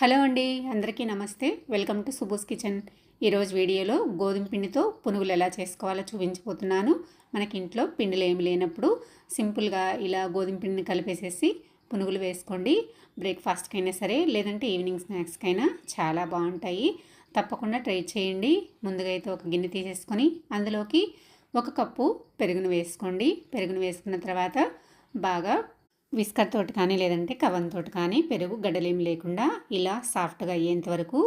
Hello అండి అందరికీ నమస్తే. Welcome to Subbu's kitchen. ఈరోజు వీడియోలో గోధుమ పిండితో పునుగులు ఎలా చేసుకోవాలో చూపించబోతున్నాను. మనకి ఇంట్లో పిండిలు ఏమి లేనప్పుడు సింపుల్గా ఇలా గోధుమ పిండిని కలిపేసేసి పునుగులు వేసుకోండి. బ్రేక్ఫాస్ట్కైనా సరే లేదంటే ఈవినింగ్ స్నాక్స్కైనా చాలా బాగుంటాయి. తప్పకుండా ట్రై చేయండి. ముందుగా అయితే ఒక గిన్నె తీసేసుకొని అందులోకి ఒక కప్పు పెరుగును వేసుకోండి. పెరుగును వేసుకున్న తర్వాత బాగా విస్కర్ తోటి కానీ లేదంటే కవన్ తోటి కానీ పెరుగు గడ్డలేం లేకుండా ఇలా సాఫ్ట్గా అయ్యేంత వరకు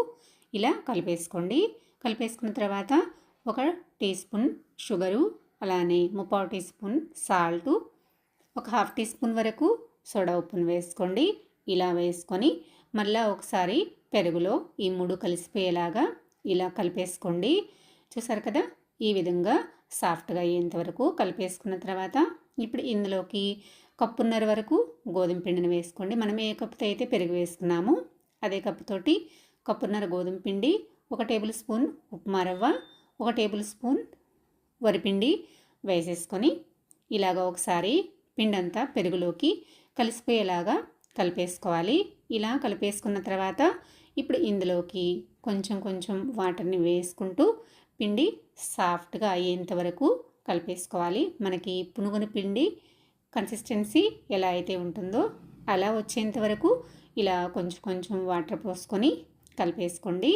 ఇలా కలిపేసుకోండి. కలిపేసుకున్న తర్వాత ఒక టీ స్పూన్ షుగరు అలానే ముప్పావు టీ స్పూన్ సాల్ట్ ఒక హాఫ్ టీ స్పూన్ వరకు సోడా ఉప్పును వేసుకోండి. ఇలా వేసుకొని మళ్ళీ ఒకసారి పెరుగులో ఈ మూడు కలిసిపోయేలాగా ఇలా కలిపేసుకోండి. చూసారు కదా? ఈ విధంగా సాఫ్ట్గా అయ్యేంత వరకు కలిపేసుకున్న తర్వాత ఇప్పుడు ఇందులోకి కప్పున్నర వరకు గోధుమ పిండిని వేసుకోండి. మనం ఏ కప్పుతో అయితే పెరుగు వేసుకున్నామో అదే కప్పుతోటి కప్పున్నర గోధుమ పిండి ఒక టేబుల్ స్పూన్ ఉప్మా రవ్వ ఒక టేబుల్ స్పూన్ వరిపిండి వేసేసుకొని ఇలాగ ఒకసారి పిండి అంతా పెరుగులోకి కలిసిపోయేలాగా కలిపేసుకోవాలి. ఇలా కలిపేసుకున్న తర్వాత ఇప్పుడు ఇందులోకి కొంచెం కొంచెం వాటర్ని వేసుకుంటూ పిండి సాఫ్ట్గా అయ్యేంత వరకు కలిపేసుకోవాలి. మనకి పునుగుని పిండి కన్సిస్టెన్సీ ఎలా అయితే ఉంటుందో అలా వచ్చేంత వరకు ఇలా కొంచెం కొంచెం వాటర్ పోసుకొని కలిపేసుకోండి.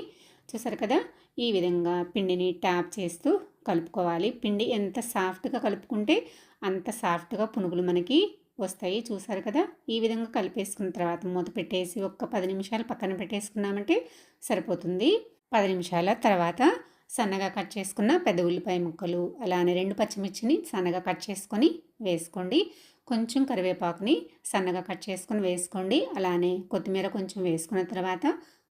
చూసారు కదా? ఈ విధంగా పిండిని ట్యాప్ చేస్తూ కలుపుకోవాలి. పిండి ఎంత సాఫ్ట్గా కలుపుకుంటే అంత సాఫ్ట్గా పునుగులు మనకి వస్తాయి. చూసారు కదా? ఈ విధంగా కలిపేసుకున్న తర్వాత మూత పెట్టేసి ఒక్క పది నిమిషాలు పక్కన పెట్టేసుకున్నామంటే సరిపోతుంది. పది నిమిషాల తర్వాత సన్నగా కట్ చేసుకున్న పెద్ద ఉల్లిపాయ ముక్కలు అలానే రెండు పచ్చిమిర్చిని సన్నగా కట్ చేసుకొని వేసుకోండి. కొంచెం కరివేపాకుని సన్నగా కట్ చేసుకొని వేసుకోండి. అలానే కొత్తిమీర కొంచెం వేసుకున్న తర్వాత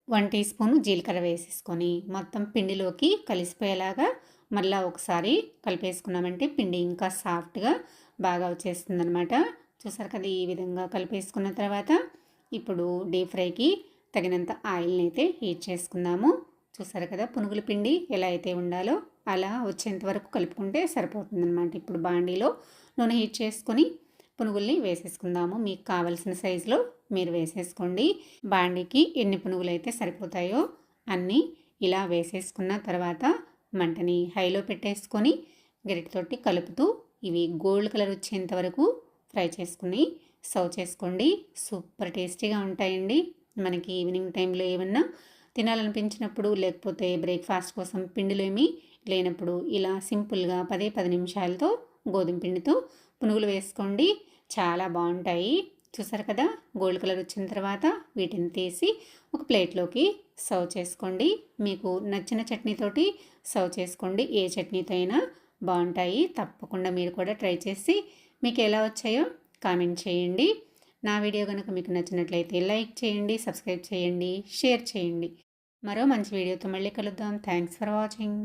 వన్ టీ స్పూన్ జీలకర్ర వేసేసుకొని మొత్తం పిండిలోకి కలిసిపోయేలాగా మళ్ళీ ఒకసారి కలిపేసుకున్నామంటే పిండి ఇంకా సాఫ్ట్గా బాగా వచ్చేస్తుంది అనమాట చూసారు కదా ఈ విధంగా కలిపేసుకున్న తర్వాత ఇప్పుడు డీప్ ఫ్రైకి తగినంత ఆయిల్ని అయితే హీట్ చేసుకుందాము. చూసారు కదా పునుగుల పిండి ఎలా అయితే ఉండాలో అలా వచ్చేంత వరకు కలుపుకుంటే సరిపోతుందన్నమాట. ఇప్పుడు బాండీలో నూనె హీట్ చేసుకొని పునుగుల్ని వేసేసుకుందాము. మీకు కావలసిన సైజులో మీరు వేసేసుకోండి. బాండీకి ఎన్ని పునుగులు అయితే సరిపోతాయో అన్నీ ఇలా వేసేసుకున్న తర్వాత మంటని హైలో పెట్టేసుకొని గరిటతోటి కలుపుతూ ఇవి గోల్డ్ కలర్ వచ్చేంత వరకు ఫ్రై చేసుకుని సర్వ్ చేసుకోండి. సూపర్ టేస్టీగా ఉంటాయండి. మనకి ఈవినింగ్ టైంలో ఏమన్నా తినాలనిపించినప్పుడు లేకపోతే బ్రేక్ఫాస్ట్ కోసం పిండిలేమి లేనప్పుడు ఇలా సింపుల్గా పదే పది నిమిషాలతో గోధుమ పిండితో పునుగులు వేసుకోండి. చాలా బాగుంటాయి. చూసారు కదా? గోల్డ్ కలర్ వచ్చిన తర్వాత వీటిని తీసి ఒక ప్లేట్లోకి సర్వ్ చేసుకోండి. మీకు నచ్చిన చట్నీతోటి సర్వ్ చేసుకోండి. ఏ చట్నీతో అయినా బాగుంటాయి. తప్పకుండా మీరు కూడా ట్రై చేసి మీకు ఎలా వచ్చాయో కామెంట్ చేయండి. నా వీడియో కనుక మీకు నచ్చినట్లయితే లైక్ చేయండి సబ్స్క్రైబ్ చేయండి షేర్ చేయండి. మరో మంచి వీడియోతో మళ్ళీ కలుద్దాం. Thanks for watching